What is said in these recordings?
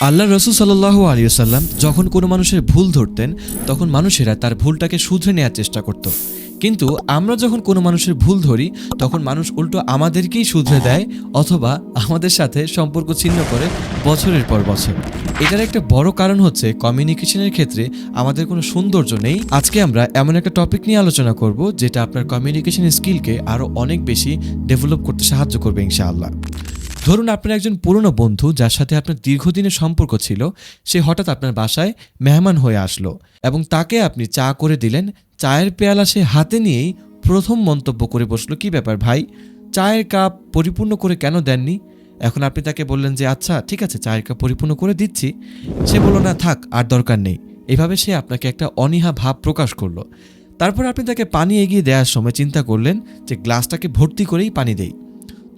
আল্লাহ রসুল সাল্লাহ আলিয়াল্লাম যখন কোনো মানুষের ভুল ধরতেন, তখন মানুষেরা তার ভুলটাকে শুধরে নেওয়ার চেষ্টা করত। কিন্তু আমরা যখন কোনো মানুষের ভুল ধরি, তখন মানুষ উল্টো আমাদেরকেই শুধরে দেয় অথবা আমাদের সাথে সম্পর্ক ছিন্ন করে বছরের পর বছর। এটার একটা বড় কারণ হচ্ছে কমিউনিকেশনের ক্ষেত্রে আমাদের কোনো সৌন্দর্য নেই। আজকে আমরা এমন একটা টপিক নিয়ে আলোচনা করব, যেটা আপনার কমিউনিকেশন স্কিলকে আরও অনেক বেশি ডেভেলপ করতে সাহায্য করবে ইনশাআল্লাহ। ধরুন আপনার একজন পুরনো বন্ধু যার সাথে আপনার দীর্ঘদিনের সম্পর্ক ছিল, সে হঠাৎ আপনার বাসায় মেহমান হয়ে আসলো এবং তাকে আপনি চা করে দিলেন। চায়ের পেয়ালা সে হাতে নিয়েই প্রথম মন্তব্য করে বসল, কি ব্যাপার ভাই? চায়ের কাপ পরিপূর্ণ করে কেন দেননি? এখন আপনি তাকে বললেন যে আচ্ছা ঠিক আছে, চায়ের কাপ পরিপূর্ণ করে দিচ্ছি। সে বলল, না, থাক, আর দরকার নেই। এভাবে সে আপনাকে একটা অনীহা ভাব প্রকাশ করল। তারপর আপনি তাকে পানি এগিয়ে দেওয়ার সময় চিন্তা করলেন যে, গ্লাসটাকে ভর্তি করেই পানি দেই।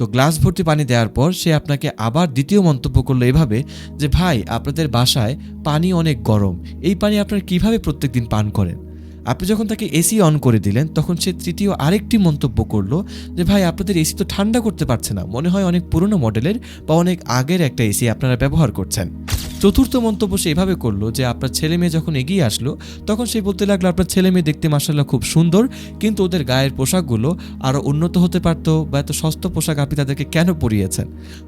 তো গ্লাস ভর্তি পানি দেওয়ার পর সে আপনাকে আবার দ্বিতীয় মন্তব্য করল এভাবে যে, ভাই, আপনাদের বাসায় পানি অনেক গরম। এই পানি আপনারা কীভাবে প্রত্যেকদিন পান করেন? আপনি যখন তাকে এসি অন করে দিলেন, তখন সে তৃতীয় আরেকটি মন্তব্য করল যে, ভাই, আপনাদের এসি তো ঠান্ডা করতে পারছে না। মনে হয় অনেক পুরনো মডেলের বা অনেক আগের একটা এসি আপনারা ব্যবহার করছেন। চতুর্থ মন্তব্য সে এভাবে করল যে, আপনার ছেলে মেয়ে যখন এগিয়ে আসলো, তখন সে বলতে লাগল, আপনার ছেলে মেয়ে দেখতে মাসাল্লাহ খুব সুন্দর, কিন্তু ওদের গায়ের পোশাকগুলো আরও উন্নত হতে পারত বা এত সস্ত পোশাক আপনি তাদেরকে কেন পরিয়েছেন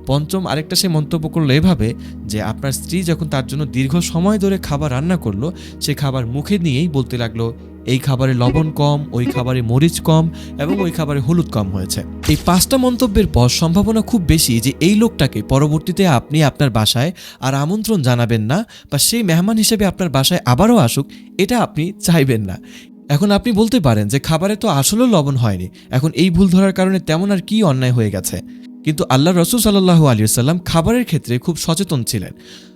পঞ্চম আরেকটা সে মন্তব্য করল এভাবে যে, আপনার স্ত্রী যখন তার জন্য দীর্ঘ সময় ধরে খাবার রান্না করল, সে খাবার মুখে নিয়েই বলতে লাগল এই খাবারে লবণ কম, ওই খাবারে মরিচ কম এবং ওই খাবারে হলুদ কম হয়েছে। এই পাঁচটা মন্তব্যের পর সম্ভাবনা খুব বেশি যে এই লোকটাকে পরবর্তীতে আপনি আপনার বাসায় আর আমন্ত্রণ জানাবেন না বা সেই মেহমান হিসেবে আপনার বাসায় আবারও আসুক, এটা আপনি চাইবেন না। এখন আপনি বলতে পারেন যে খাবারে তো আসলেও লবণ হয়নি, এখন এই ভুল ধরার কারণে তেমন আর কি অন্যায় হয়ে গেছে। কিন্তু আল্লাহ রসুল সাল্লাহ আলিয়াল্লাম খাবারের ক্ষেত্রে খুব সচেতন ছিলেন।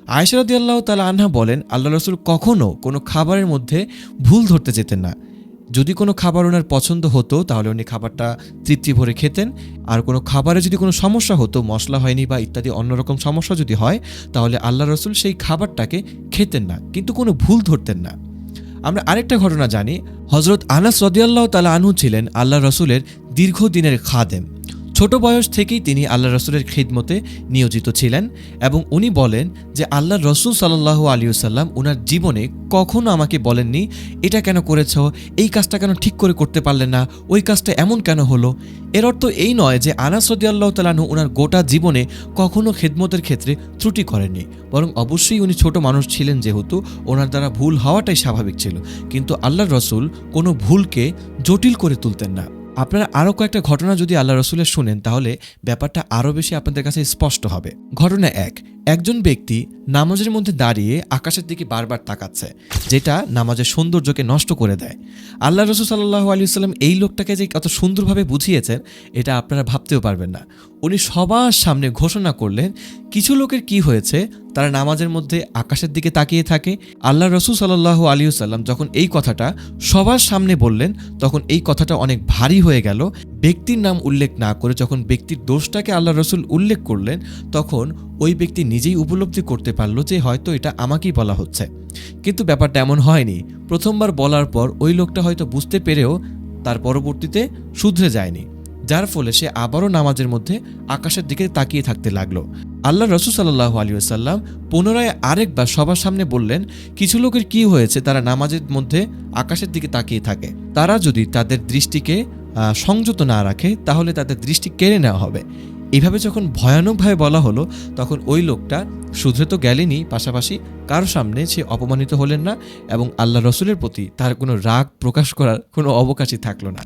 আয়সারদি আল্লাহ তালা আনহা বলেন আল্লাহ রসুল কখনও কোনো খাবারের মধ্যে ভুল ধরতে যেতেন না। যদি কোনো খাবার ওনার পছন্দ হতো, তাহলে উনি খাবারটা তৃপ্তি ভরে খেতেন। আর কোনো খাবারে যদি কোনো সমস্যা হতো, মশলা হয়নি বা ইত্যাদি অন্যরকম সমস্যা যদি হয়, তাহলে আল্লাহ রসুল সেই খাবারটাকে খেতেন না, কিন্তু কোনো ভুল ধরতেন না। আমরা আরেকটা ঘটনা জানি হজরত আনাস রদিয়াল্লাহ তালা আনহু ছিলেন আল্লাহ রসুলের দীর্ঘদিনের খাদেম। ছোট বয়স থেকেই তিনি আল্লাহ রসুলের খিদমতে নিয়োজিত ছিলেন এবং উনি বলেন যে আল্লাহ রসুল সাল্লাহ আলিউসাল্লাম ওনার জীবনে কখনো আমাকে বলেননি, এটা কেন করেছ? এই কাজটা কেন ঠিক করে করতে পারলেন না? ওই কাজটা এমন কেন হলো? এর অর্থ এই নয় যে আনাস রদিয়াল্লাহ তালানু ওনার গোটা জীবনে কখনো খেদমতের ক্ষেত্রে ত্রুটি করেননি, বরং অবশ্যই উনি ছোট মানুষ ছিলেন যেহেতু ওনার দ্বারা ভুল হওয়াটাই স্বাভাবিক ছিল। কিন্তু আল্লাহ রসুল কোনো ভুলকে জটিল করে তুলতেন না। আপনারা আরও কয়েকটা ঘটনা যদি আল্লাহ রসুলের শুনেন, তাহলে ব্যাপারটা আরও বেশি আপনাদের কাছে স্পষ্ট হবে। ঘটনা এক একজন ব্যক্তি নামাজের মধ্যে দাঁড়িয়ে আকাশের দিকে বারবার তাকাচ্ছে, যেটা নামাজের সৌন্দর্যকে নষ্ট করে দেয়। আল্লাহ রসুল সাল্লাহ আলী সাল্লাম এই লোকটাকে যে কত সুন্দরভাবে বুঝিয়েছেন, এটা আপনারা ভাবতেও পারবেন না। উনি সবার সামনে ঘোষণা করলেন, কিছু লোকের কি হয়েছে, তারা নামাজের মধ্যে আকাশের দিকে তাকিয়ে থাকে। আল্লাহ রসুল সাল্লাহ আলিউসাল্লাম যখন এই কথাটা সবার সামনে বললেন, তখন এই কথাটা অনেক ভারী হয়ে গেল। ব্যক্তির নাম উল্লেখ না করে যখন ব্যক্তির দোষটাকে আল্লাহ রসুল উল্লেখ করলেন, তখন ওই ব্যক্তি নিজেই উপলব্ধি করতে পারল যে হয়তো এটা আমাকেই বলা হচ্ছে। কিন্তু ব্যাপারটা এমন হয়নি। প্রথমবার বলার পর ওই লোকটা হয়তো বুঝতে পেরেও তার পরবর্তীতে শুধরে যায়নি, যার ফলে সে আবারও নামাজের মধ্যে আকাশের দিকে তাকিয়ে থাকতে লাগল। আল্লাহ রসুল সাল্লাহ আলিয়াল্লাম পুনরায় আরেকবার সবার সামনে বললেন, কিছু লোকের কি হয়েছে? তারা নামাজের মধ্যে আকাশের দিকে তাকিয়ে থাকে। তারা যদি তাদের দৃষ্টিকে সংযত না রাখে, তাহলে তাদের দৃষ্টি কেড়ে নেওয়া হবে। এভাবে যখন ভয়ানকভাবে বলা হলো, তখন ওই লোকটা শুধরে তো গেলেনি পাশাপাশি কারও সামনে সে অপমানিত হলেন না এবং আল্লাহ রসুলের প্রতি তার কোনো রাগ প্রকাশ করার কোনো অবকাশই থাকল না।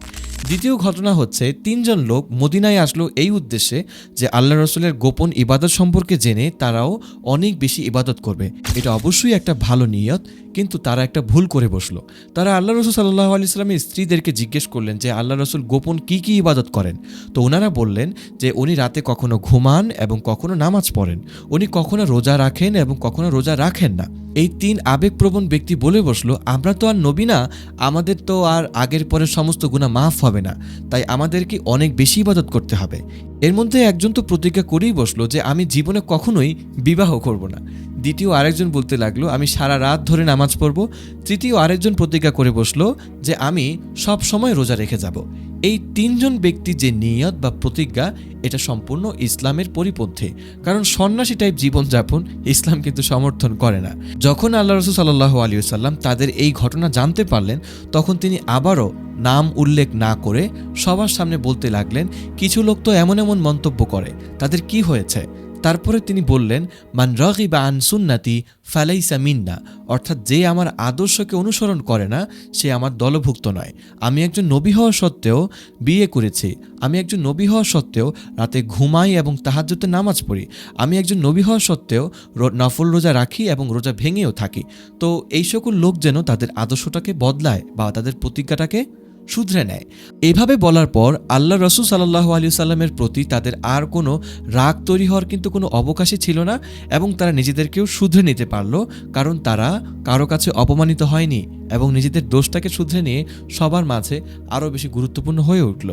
দ্বিতীয় ঘটনা হচ্ছে, তিনজন লোক মদিনায় আসলো এই উদ্দেশ্যে যে আল্লাহ রসুলের গোপন ইবাদত সম্পর্কে জেনে তারাও অনেক বেশি ইবাদত করবে। এটা অবশ্যই একটা ভালো নিয়ত, কিন্তু তারা একটা ভুল করে বসল। তারা আল্লাহ রসুল সাল্লাহ আলি সাল্লামের স্ত্রীদেরকে জিজ্ঞেস করলেন যে, আল্লাহ রসুল গোপন কি কি ইবাদত করেন? তো ওনারা বললেন যে, উনি রাতে কখনো ঘুমান এবং কখনো নামাজ পড়েন। উনি কখনো রোজা রাখেন এবং কখনো রোজা রাখেন না। এই তিন আবেগপ্রবণ ব্যক্তি বলে বসল, আমরা তো আর নবী না, আমাদের তো আর আগের পরের সমস্ত গুণা মাফ হবে না। তাই আমাদেরকে অনেক বেশি ইবাদত করতে হবে। এর মধ্যে একজন তো প্রতিজ্ঞা করেই বসল যে, আমি জীবনে কখনোই বিবাহ করব না। দ্বিতীয় আরেকজন বলতে লাগল, আমি সারা রাত ধরে নামাজ পড়ব। তৃতীয় আরেকজন প্রতিজ্ঞা করে বসল যে, আমি সব সময় রোজা রেখে যাব। এই তিনজন ব্যক্তি যে নিয়ত বা প্রতিজ্ঞা, এটা সম্পূর্ণ ইসলামের পরিপন্থী। কারণ সন্ন্যাসী টাইপ জীবনযাপন ইসলাম কিন্তু সমর্থন করে না। যখন আল্লাহ রসুল সাল্লাহ আলী সাল্লাম তাদের এই ঘটনা জানতে পারলেন, তখন তিনি আবারও নাম উল্লেখ না করে সবার সামনে বলতে লাগলেন, কিছু লোক তো এমন এমন মন্তব্য করে, তাদের কি হয়েছে? তারপরে তিনি বললেন, মান রগি বা আনসুন্নাতি ফালাইসা মিন্না অর্থাৎ যে আমার আদর্শকে অনুসরণ করে না, সে আমার দলভুক্ত নয়। আমি একজন নবী হওয়া সত্ত্বেও বিয়ে করেছি। আমি একজন নবী হওয়া সত্ত্বেও রাতে ঘুমাই এবং তাহাজ্জুতে নামাজ পড়ি। আমি একজন নবী হওয়া সত্ত্বেও নফল রোজা রাখি এবং রোজা ভেঙেও থাকি। তো এই সকল লোক যেন তাদের আদর্শটাকে বদলায় বা তাদের প্রতিজ্ঞাটাকে শুধরে নেয়। এভাবে বলার পর আল্লাহ রসুল সাল্লাহ আলী সাল্লামের প্রতি তাদের আর কোনো রাগ তৈরি হওয়ার কিন্তু কোনো অবকাশই ছিল না এবং তারা নিজেদেরকেও শুধরে নিতে পারল, কারণ তারা কারও কাছে অপমানিত হয়নি এবং নিজেদের দোষটাকে শুধরে নিয়ে সবার মাঝে আরও বেশি গুরুত্বপূর্ণ হয়ে উঠল।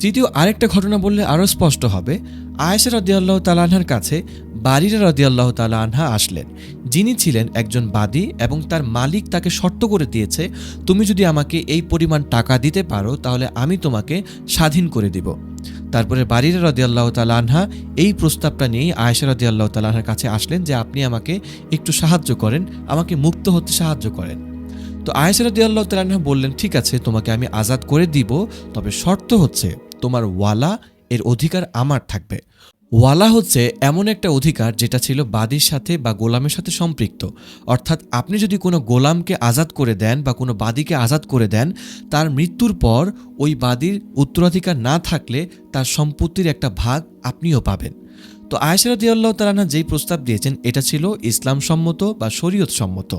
তৃতীয় আরেকটা ঘটনা বললে আরও স্পষ্ট হবে। আয়েশা রদিয়াল্লাহ তালানহার কাছে বারিরা রদিয়াল্লাহ তালা আনহা আসলেন। যিনি ছিলেন একজন বাদী এবং তার মালিক তাকে শর্ত করে দিয়েছে, তুমি যদি আমাকে এই পরিমাণ টাকা দিতে পারো, তাহলে আমি তোমাকে স্বাধীন করে দিব। তারপরে বারিরা রদিয়াল্লাহ তালা আনহা এই প্রস্তাবটা নিয়েই আয়েশা রদিয়াল্লাহ তালাহার কাছে আসলেন যে, আপনি আমাকে একটু সাহায্য করেন, আমাকে মুক্ত হতে সাহায্য করেন। তো আয়েশা রদিয়াল্লাহ তালাহা বললেন, ঠিক আছে, তোমাকে আমি আজাদ করে দিব, তবে শর্ত হচ্ছে তোমার ওয়ালা এর অধিকার আমার থাকবে। ওয়ালা হচ্ছে এমন একটা অধিকার যেটা ছিল বাদীর সাথে বা গোলামের সাথে সম্পৃক্ত। অর্থাৎ আপনি যদি কোনো গোলামকে আজাদ করে দেন বা কোনো বাদীকে আজাদ করে দেন, তার মৃত্যুর পর ওই বাদীর উত্তরাধিকার না থাকলে তার সম্পত্তির একটা ভাগ আপনিও পাবেন। তো আয়েশা রদিয়াল্লাহ তালানা যেই প্রস্তাব দিয়েছেন, এটা ছিল ইসলাম সম্মত বা শরীয়ত সম্মত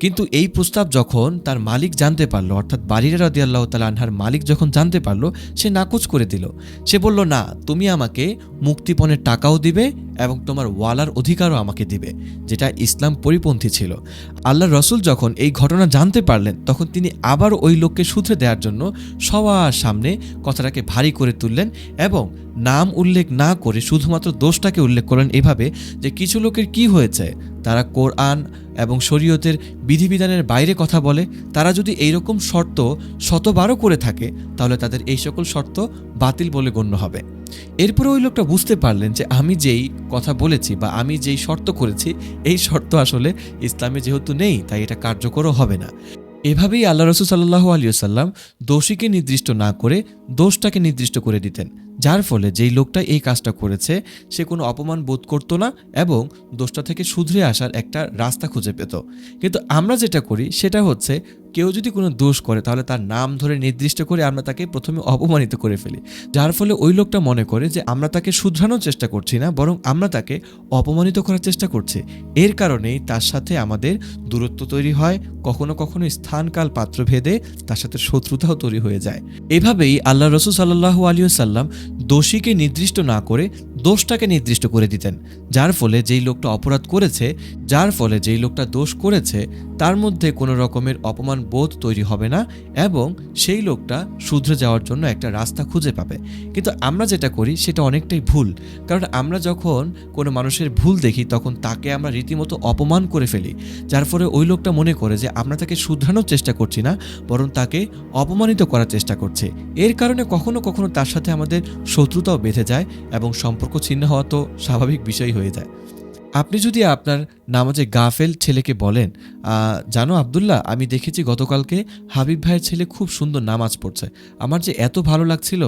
কিন্তু এই প্রস্তাব যখন তার মালিক জানতে পারল, অর্থাৎ বাড়িরা রদিয়াল্লাহ তালানহার মালিক যখন জানতে পারল, সে নাকচ করে দিল। সে বলল, না, তুমি আমাকে মুক্তিপণের টাকাও দিবে এবং তোমার ওয়ালার অধিকারও আমাকে দিবে। যেটা ইসলাম পরিপন্থী ছিল। আল্লাহ রসুল যখন এই ঘটনা জানতে পারলেন, তখন তিনি আবার ওই লোককে শুধরে দেওয়ার জন্য সবার সামনে কথাটাকে ভারী করে তুললেন এবং নাম উল্লেখ না করে শুধুমাত্র দোষটাকে উল্লেখ করলেন এভাবে যে কিছু লোকের কি হয়েছে, তারা কোরআন এবং শরীয়তের বিধিবিধানের বাইরে কথা বলে, তারা যদি এইরকম শর্ত শতবারও করে থাকে, তাহলে তাদের এই সকল শর্ত বাতিল বলে গণ্য হবে। এরপরে ওই লোকটা বুঝতে পারলেন যে আমি যেই কথা বলেছি বা আমি যেই শর্ত করেছি, এই শর্ত আসলে ইসলামে যেহেতু নেই, তাই এটা কার্যকরও হবে না। এভাবেই আল্লাহ রসুল সাল্লাহ আলিয়াল্লাম দোষীকে নির্দিষ্ট না করে দোষটাকে নির্দিষ্ট করে দিতেন। যার ফলে যেই লোকটা এই কাজটা করেছে, সে কোনো অপমান বোধ করতো না এবং দোষটা থেকে শুধরে আসার একটা রাস্তা খুঁজে পেত। কিন্তু আমরা যেটা করি, সেটা হচ্ছে কেউ যদি কোনো দোষ করে, তাহলে তার নাম ধরে নির্দিষ্ট করে আমরা তাকে প্রথমে অপমানিত করে ফেলি। যার ফলে ওই লোকটা মনে করে যে, আমরা তাকে শুধরানোর চেষ্টা করছি না, বরং আমরা তাকে অপমানিত করার চেষ্টা করছি। এর কারণেই তার সাথে আমাদের দূরত্ব তৈরি হয়, কখনো কখনো স্থানকাল পাত্র ভেদে তার সাথে শত্রুতাও তৈরি হয়ে যায়। এভাবেই আল্লাহ রসুল সাল্লাহু আলিয়া সাল্লাম দোষীকে নির্দিষ্ট না করে দোষটাকে নির্দিষ্ট করে দিতেন, যার ফলে যেই লোকটা অপরাধ করেছে, যার ফলে যেই লোকটা দোষ করেছে তার মধ্যে কোনো রকমের অপমান বোধ তৈরি হবে না এবং সেই লোকটা শুধরে যাওয়ার জন্য একটা রাস্তা খুঁজে পাবে। কিন্তু আমরা যেটা করি, সেটা অনেকটাই ভুল। কারণ আমরা যখন কোনো মানুষের ভুল দেখি, তখন তাকে আমরা রীতিমতো অপমান করে ফেলি। যার ফলে ওই লোকটা মনে করে যে, আমরা তাকে শুধরানোর চেষ্টা করছি না, বরং তাকে অপমানিত করার চেষ্টা করছে। এর কারণে কখনো কখনো তার সাথে আমাদের শত্রুতাও বেঁধে যায় এবং সম্পর্ক ছিন্ন হওয়া তো স্বাভাবিক বিষয় হয়ে যায়। আপনি যদি আপনার নামাজে গাফেল ছেলেকে বলেন জানো আবদুল্লাহ, আমি দেখেছি গতকালকে হাবিব ভাইয়ের ছেলে খুব সুন্দর নামাজ পড়ছে। আমার যে এত ভালো লাগছিল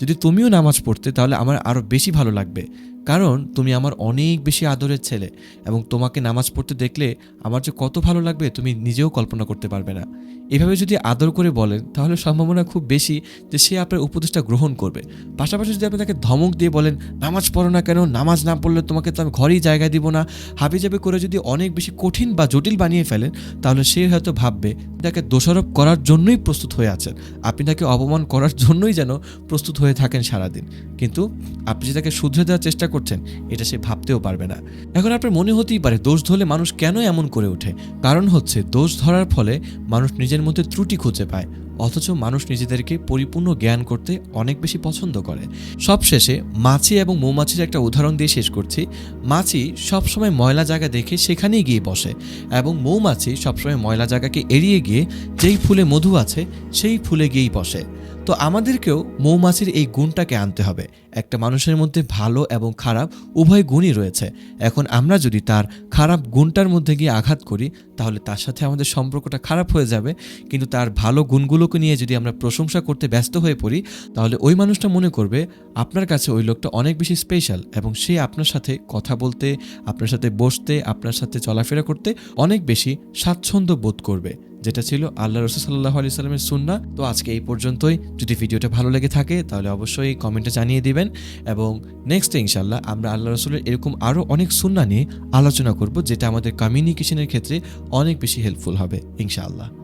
যদি তুমিও নামাজ পড়তে, তাহলে আমার আরও বেশি ভালো লাগবে। কারণ তুমি আমার অনেক বেশি আদরের ছেলে এবং তোমাকে নামাজ পড়তে দেখলে আমার যে কত ভালো লাগবে, তুমি নিজেও কল্পনা করতে পারবে না। এভাবে যদি আদর করে বলেন, তাহলে সম্ভাবনা খুব বেশি যে সে আপনার উপদেশটা গ্রহণ করবে। পাশাপাশি যদি আপনি তাকে ধমক দিয়ে বলেন, নামাজ পড়ো না কেন, নামাজ না পড়লে তোমাকে তো আমি ঘরেই জায়গা দিব না। হাবিজাবি করে যদি অনেক বেশি কঠিন বা জটিল বানিয়ে ফেলেন, তাহলে সে হয়তো ভাববে, তাকে দোষারোপ করার জন্যই প্রস্তুত হয়ে আছেন। আপনি তাকে অপমান করার জন্যই যেন প্রস্তুত হয়ে থাকেন সারাদিন। কিন্তু আপনি যে তাকে শুধরে দেওয়ার চেষ্টা করছেন, এটা সে ভাবতেও পারবে না। এখন আপনার মনে হতেই পারে, দোষ ধরলে মানুষ কেন এমন করে ওঠে? কারণ হচ্ছে, দোষ ধরার ফলে মানুষ নিজের মধ্যে ত্রুটি খুঁজে পায়। অথচ মানুষ নিজেদেরকে পরিপূর্ণ জ্ঞান করতে অনেক বেশি পছন্দ করে। সবশেষে, মাছি এবং মৌমাছির একটা উদাহরণ দিয়ে শেষ করছি। মাছি সবসময় ময়লা জায়গা দেখে সেখানেই গিয়ে বসে এবং মৌমাছি সবসময় ময়লা জায়গাকে এড়িয়ে গিয়ে যেই ফুলে মধু আছে, সেই ফুলে গিয়েই বসে। তো আমাদেরকেও মৌমাছির এই গুণটাকে আনতে হবে। একটা মানুষের মধ্যে ভালো এবং খারাপ উভয় গুণই রয়েছে। এখন আমরা যদি তার খারাপ গুণটার মধ্যে গিয়ে আঘাত করি, তাহলে তার সাথে আমাদের সম্পর্কটা খারাপ হয়ে যাবে। কিন্তু তার ভালো গুণগুলোকে নিয়ে যদি আমরা প্রশংসা করতে ব্যস্ত হয়ে পড়ি, তাহলে ওই মানুষটা মনে করবে, আপনার কাছে ওই লোকটা অনেক বেশি স্পেশাল এবং সে আপনার সাথে কথা বলতে, আপনার সাথে বসতে, আপনার সাথে চলাফেরা করতে অনেক বেশি স্বাচ্ছন্দ্য বোধ করবে। যেটা ছিল আল্লাহ রসুল সাল্লাহ আলি সাল্লামের সুন্না তো আজকে এই পর্যন্তই। যদি ভিডিওটা ভালো লেগে থাকে, তাহলে অবশ্যই কমেন্টে জানিয়ে দিবেন। এবং নেক্সট ইনশাল্লাহ আমরা আল্লাহ রসুলের এরকম আরও অনেক সুন্না নিয়ে আলোচনা করব, যেটা আমাদের কমিউনিকেশনের ক্ষেত্রে অনেক বেশি হেল্পফুল হবে, ইনশাআল্লাহ।